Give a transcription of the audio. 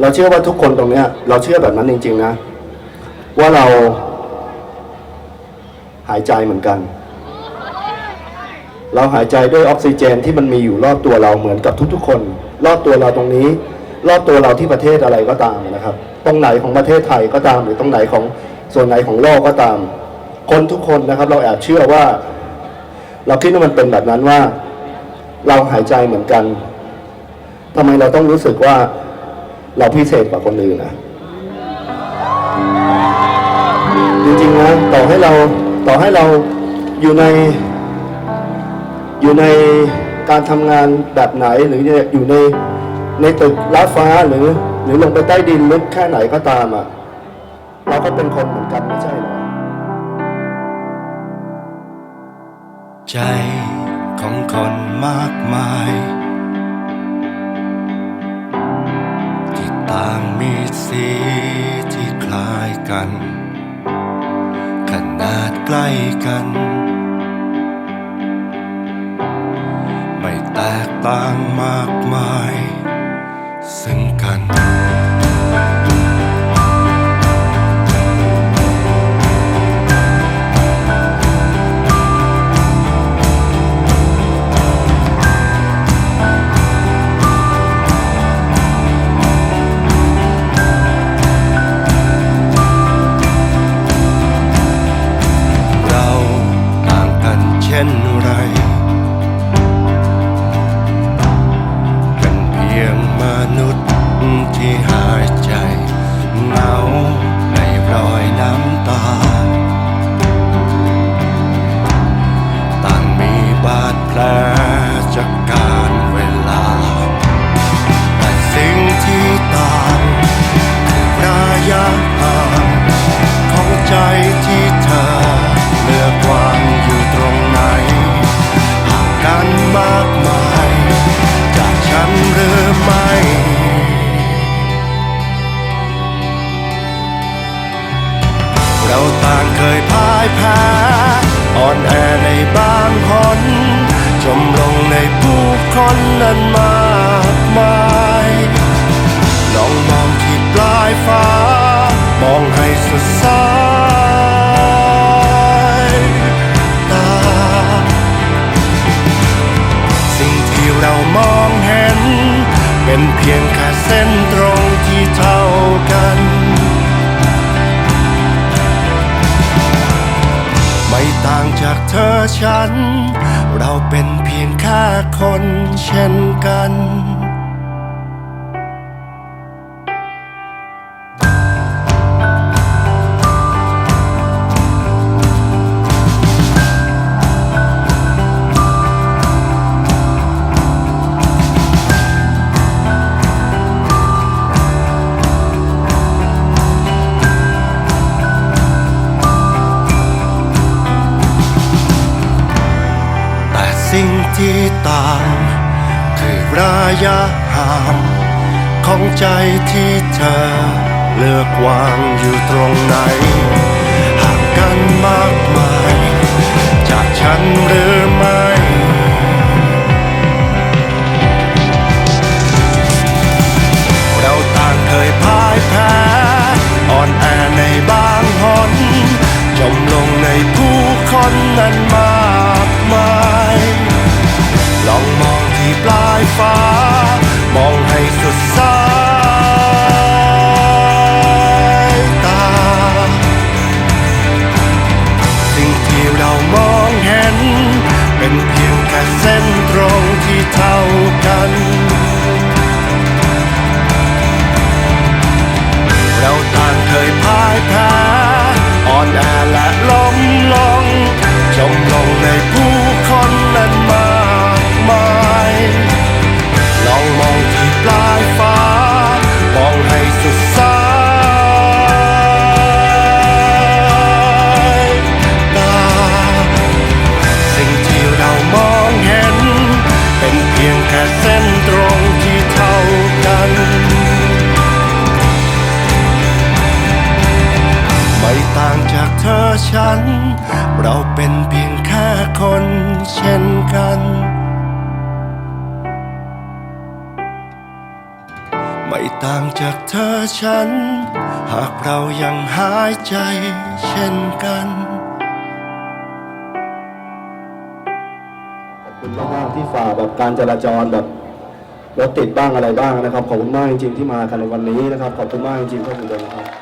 เราเชื่อว่าทุกคนตรงเนี้ย เราเชื่อแบบนั้นจริง ๆ นะ ว่าเราหายใจเหมือนกัน เราหายใจด้วยออกซิเจนที่มันมีอยู่รอบตัวเราเหมือนกับทุกๆ คน รอบตัวเราตรงนี้ รอบตัวเราที่ประเทศอะไรก็ตามนะครับ ตรงไหนของประเทศไทยก็ตาม หรือตรงไหนของส่วนไหนของโลกก็ตาม คนทุกคนนะครับ เราแอบเชื่อว่า เราคิดว่ามันเป็นแบบนั้นว่า เราหายใจเหมือนกันทำไมเราต้องรู้สึกว่า เราพิเศษกว่าคนอื่นนะจริงๆนะต่อให้เราต่อให้เราอยู่ในอยู่ในการทำงานแบบไหนหรืออยู่ในในตึกลาดฟ้าหรือ หรือลงไปใต้ดินลึกแค่ไหนก็ตามอะเราก็เป็นคนเหมือนกันไม่ใช่หรอใจของคนมากมาย สีที่คล้ายกัน ขนาดใกล้กัน ไม่แตกต่างมากมาย จากการเวลา แต่สิ่งที่ต่างคือระยะห่างของใจที่เธอเลือกวางอยู่ตรงไหนห่างกันมากมาย จากฉันหรือไม่เราต่างเคยพ่ายแพ้อ่อนแอในบางหน ในผู้คนนั้นมากมายลองมองที่ปลายฟ้ามองให้สุดสายตา สิ่งที่เรามองเห็น เป็นเพียงแค่เส้นตรงที่เท่ากัน ต่างจากเธอฉัน เราเป็นเพียงแค่คนเช่นกัน ที่ต่างคือระยะห่างของใจที่เธอ เลือกวางอยู่ตรงไหน ห่างกันมากมาย จากฉันหรือไม่เราต่างเคยพ่ายแพ้อ่อนแอในบางหนจมลงในผู้คนนั้นมา ฟ้า มองให้สุดสายตา สิ่งที่เรามองเห็น เป็นเพียงแค่เส้นตรงที่เท่ากัน เราต่างเคยพ่ายแพ้อ่อนแอและล้มลงจมลงในผู้ เช่นกัน ไม่ต่างจากเธอฉัน หากเรายังหายใจเช่นกันขอบคุณมากๆที่ฝ่าแบบการจราจรแบบรถติดบ้างอะไรบ้างนะครับ ขอบคุณมากจริงๆที่มากันในวันนี้นะครับ ขอบคุณมากจริงๆครับคุณเดนครับ